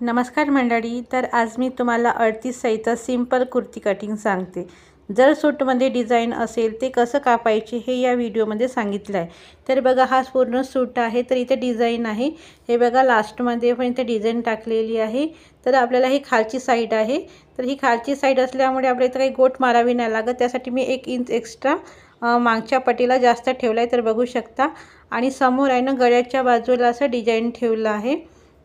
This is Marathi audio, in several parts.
नमस्कार मंडळी तर आज मी तुम्हाला अडतीस साईजचा सिंपल कुर्ती कटिंग सांगते. जर सूटमध्ये डिझाईन असेल ते कसं कापायचे हे या व्हिडिओमध्ये सांगितलं आहे तर बघा हा पूर्ण सूट आहे तर इथे डिझाईन आहे. हे बघा लास्टमध्ये पण इथे डिझाईन टाकलेली आहे. तर आपल्याला ही खालची साईड आहे. तर ही खालची साईड असल्यामुळे आपल्या इथं काही गोट मारावी नाही लागत. त्यासाठी मी एक इंच एक्स्ट्रा मागच्या पटीला जास्त ठेवला आहे तर बघू शकता. आणि समोर आहे ना गळ्याच्या बाजूला असं डिझाईन ठेवलं आहे.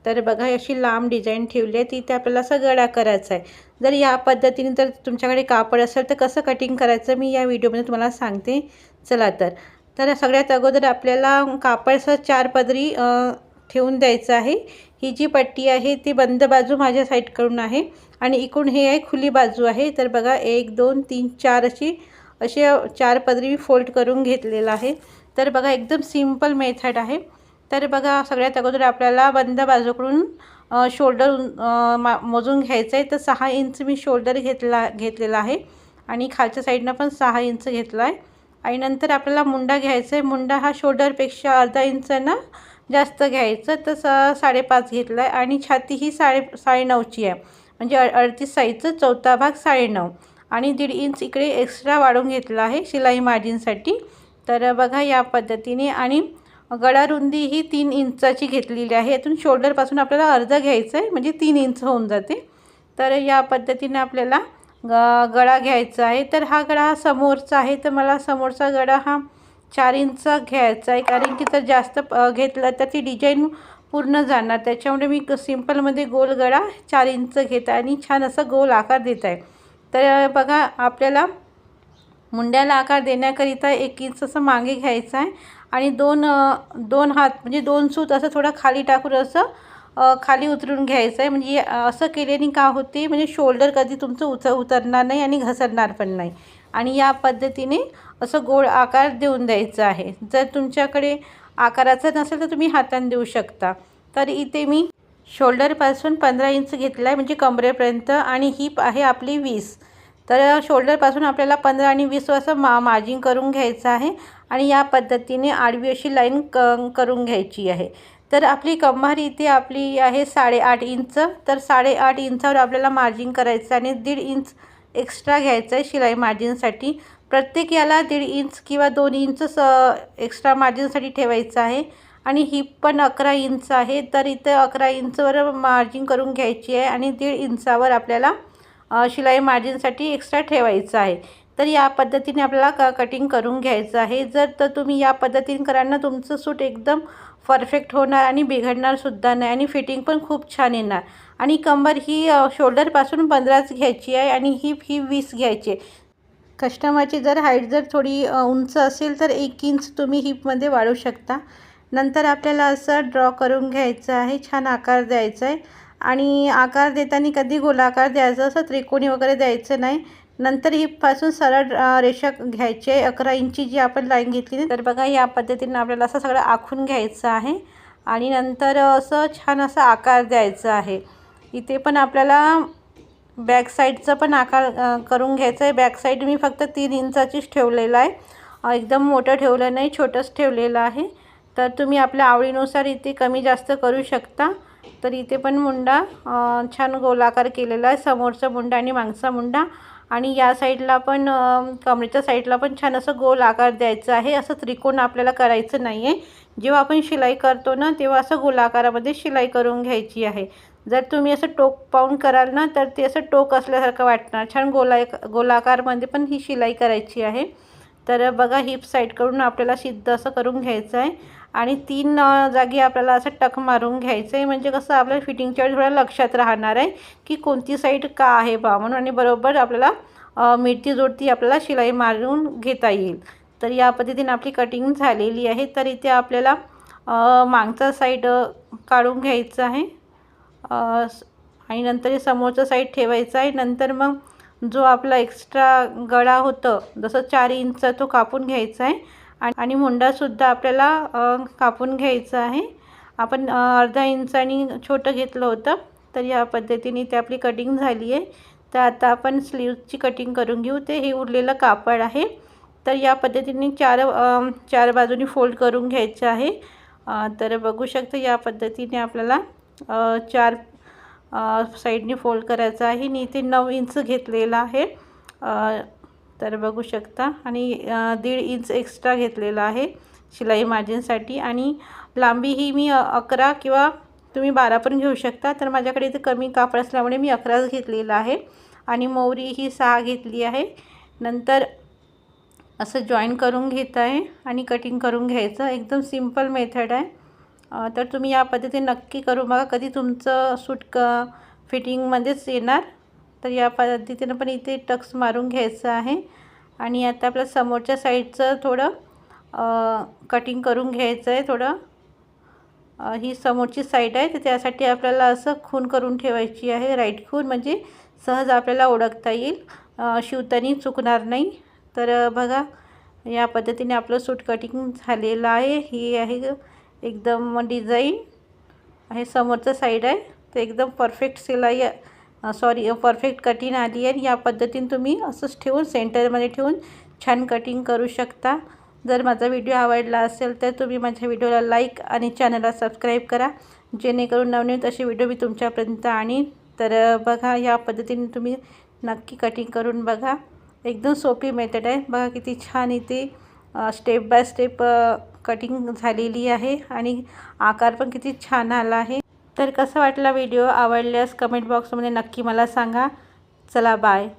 तर बघा अशी लांब डिझाईन ठेवली आहे. ती ते आपल्याला असं गळा करायचा आहे. जर या पद्धतीने जर तुमच्याकडे कापड असेल तर कसं कटिंग करायचं मी या व्हिडिओमध्ये तुम्हाला सांगते. चला तर. तर सगळ्यात अगोदर आपल्याला कापड असं चार पदरी ठेवून द्यायचं आहे. ही जी पट्टी आहे ती बंद बाजू माझ्या साईडकडून आहे आणि इकडून हे आहे खुली बाजू आहे. तर बघा एक दोन तीन चार अशी असे चार पदरी मी फोल्ड करून घेतलेलं आहे. तर बघा एकदम सिंपल मेथड आहे. तर बघा सगळ्यात अगोदर आपल्याला बंद बाजूकडून शोल्डर मा मोजून घ्यायचं आहे तर सहा इंच मी शोल्डर घेतला घेतलेला आहे. आणि खालच्या साईडनं पण सहा इंच घेतला आहे आणि नंतर आपल्याला मुंडा घ्यायचा आहे मुंडा हा शोल्डरपेक्षा अर्धा इंचानं जास्त घ्यायचं. तर स साडेपाच घेतला आहे आणि छाती ही साडे साडेनऊची आहे. म्हणजे अ अडतीस साईजचं चौथा भाग साडेनऊ. आणि दीड इंच इकडे एक्स्ट्रा वाढून घेतला आहे शिलाई मार्जिनसाठी तर बघा या पद्धतीने. आणि गळा रुंदी ही तीन इंचाची घेतलेली आहे. यातून शोल्डरपासून आपल्याला अर्ज घ्यायचं आहे म्हणजे तीन इंच होऊन जाते. तर या पद्धतीने आपल्याला ग गळा घ्यायचा आहे. तर हा गळा हा समोरचा आहे तर मला समोरचा गळा हा चार इंच घ्यायचा आहे. कारण की जर जास्त घेतलं तर ती डिझाईन पूर्ण जाणार. त्याच्यामुळे मी सिम्पलमध्ये गोल गळा चार इंच घेत आहे आणि छान असं गोल आकार देत आहे. तर बघा आपल्याला मुंड्याला आकार देण्याकरिता एक इंच असं मागे घ्यायचं आहे. आणि दोन दोन हात म्हणजे दोन सूत असं थोडं खाली टाकून असं खाली उतरून घ्यायचं आहे. म्हणजे असं केल्याने का होते म्हणजे शोल्डर कधी तुमचं उच उतरणार नाही आणि घसरणार पण नाही. आणि या पद्धतीने असं गोड आकार देऊन द्यायचं आहे. जर तुमच्याकडे आकाराचं नसेल तर तुम्ही हाताने देऊ शकता. तर इथे मी शोल्डरपासून पंधरा इंच घेतला आहे म्हणजे कमरेपर्यंत. आणि हिप आहे आपली वीस. तर शोल्डरपासून आपल्याला पंधरा आणि वीस असं मा मार्जिंग करून घ्यायचं आहे आणि या पद्धतीने आडवी अशी लाईन क करून घ्यायची आहे. तर आपली कंभार इथे आपली आहे साडेआठ इंच. तर साडेआठ इंचावर आपल्याला मार्जिंग करायचं आणि दीड इंच एक्स्ट्रा घ्यायचं आहे शिलाई मार्जिनसाठी. प्रत्येक याला दीड इंच किंवा दोन इंच स एक्स्ट्रा मार्जिनसाठी ठेवायचं आहे. आणि हिप पण अकरा इंच आहे. तर इथं अकरा इंचवर मार्जिंग करून घ्यायची आहे आणि दीड इंचावर आपल्याला शिलाई मार्जिनसाठी एक्स्ट्रा ठेवायचं आहे. तर या पद्धतीने आपल्याला क कटिंग करून घ्यायचं आहे. जर तर तुम्ही या पद्धतीने कराल ना तुमचं सूट एकदम परफेक्ट होणार आणि बिघडणारसुद्धा नाही आणि फिटिंग पण खूप छान येणार. आणि कंबर ही शोल्डरपासून पंधराच घ्यायची आहे आणि हिप ही वीस घ्यायची आहे. कस्टमरची जर हाईट जर थोडी उंच असेल तर एक इंच तुम्ही हिपमध्ये वाढवू शकता. नंतर आपल्याला असं ड्रॉ करून घ्यायचं आहे. छान आकार द्यायचा आहे. आणि आकार देताना कधी गोलाकार द्यायचं? असं त्रिकोणी वगैरे द्यायचं नाही. नंतर हिपपासून सरळ रेषा घ्यायची आहे. अकरा इंची जी आपण लाईन घेतली तर बघा या पद्धतीनं आपल्याला असं सगळं आखून घ्यायचं आहे. आणि नंतर असं छान असा आकार द्यायचा आहे. इथे पण आपल्याला बॅक साईडचा पण आकार करून घ्यायचं आहे. बॅक साईड मी फक्त तीन इंचाचीच ठेवलेलं आहे. एकदम मोठं ठेवलं नाही छोटंच ठेवलेलं आहे. तर तुम्ही आपल्या आवडीनुसार इथे कमी जास्त करू शकता. तर इथे पण मुंडा छान गोलाकार केलेला आहे. समोरचा मुंडा आणि मागचा मुंडा. आणि या साईडला पण कमरेच्या साईडला पण छान असं गोल आकार द्यायचा आहे. असं त्रिकोण आपल्याला करायचं नाही आहे जेव्हा आपण शिलाई करतो ना तेव्हा असं गोलाकारामध्ये शिलाई करून घ्यायची आहे. जर तुम्ही असं टोक पाहून कराल ना तर ते असं टोक असल्यासारखं वाटणार. छान गोला गोलाकारमध्ये पण ही शिलाई करायची आहे. तर बघा हिप साईडकडून आपल्याला सिद्ध असं करून घ्यायचं आहे. आणि तीन जागी आपल्याला असं टक मारून घ्यायचं आहे म्हणजे कसं आपल्याला फिटिंगच्या वेळी थोडं लक्षात राहणार आहे की कोणती साईड का आहे बा म्हणून. आणि बरोबर आपल्याला मिळती जोडती आपल्याला शिलाई मारून घेता येईल. तर या पद्धतीने आपली कटिंग झालेली आहे. तर इथे आपल्याला मागचा साईड काढून घ्यायचं आहे. आणि नंतर हे समोरचा साईड ठेवायचं आहे. नंतर मग जो आपला एक्स्ट्रा गळा होतं जसं चार इंच तो कापून घ्यायचा आहे. आणि मुंडासुद्धा आपल्याला कापून घ्यायचं आहे. आपण अर्धा इंचानी छोटं घेतलं होतं तर या पद्धतीने ते आपली कटिंग झाली आहे. तर आता आपण स्लीवची कटिंग करून घेऊ. ते हे उरलेलं कापड आहे. तर या पद्धतीने चार चार बाजूनी फोल्ड करून घ्यायचं आहे. तर बघू शकता या पद्धतीने आपल्याला चार साईडने फोल्ड करायचं आहे. आणि इथे नऊ इंच घेतलेला आहे. तर बघू शकता. आणि दीड इंच एक्स्ट्रा घेतलेला आहे शिलाई मार्जिनसाठी. आणि लांबी ही मी अकरा किंवा तुम्ही बारा पण घेऊ शकता. तर माझ्याकडे इथे कमी कापड असल्यामुळे मी अकराच घेतलेला आहे. आणि मोहरी ही सहा घेतली आहे. नंतर असं जॉईन करून घेत आहे आणि कटिंग करून घ्यायचं. एकदम सिंपल मेथड आहे. तर तुम्ही या पद्धतीने नक्की करू बघा कधी तुमचं सूट क फिटिंगमध्येच येणार. तर या पद्धतीनं पण इथे टक्स मारून घ्यायचं आहे. आणि आता आपल्या समोरच्या साईडचं थोडं कटिंग करून घ्यायचं आहे थोडं. ही समोरची साईड आहे तर त्यासाठी आपल्याला असं खून करून ठेवायची आहे. राईट खून म्हणजे सहज आपल्याला ओळखता येईल. शिवतानी शिवताना चुकणार नाही. तर बघा या पद्धतीने आपलं सूट कटिंग झालेलं आहे. ही आहे एकदम डिझाईन. हे समोरचं साईड आहे. तर एकदम परफेक्ट सिलाई सॉरी परफेक्ट कटिंग आली आहे या पद्धतीने तुम्ही असंच ठेवून सेंटरमध्ये ठेवून छान कटिंग करू शकता. जर माझा व्हिडिओ आवडला असेल तर तुम्ही माझ्या व्हिडिओला लाईक आणि चॅनलला सबस्क्राईब करा. जेणेकरून नवनवीन असे व्हिडिओ मी तुमच्यापर्यंत आणीन. तर बघा या पद्धतीने तुम्ही नक्की कटिंग करून बघा. एकदम सोपी मेथड आहे. बघा किती छान इथे स्टेप बाय स्टेप कटिंग झालेली आहे आणि आकार पण किती छान आला आहे. तर कसा वाटला व्हिडिओ? आवडल्यास कमेंट बॉक्समध्ये नक्की मला सांगा. चला बाय.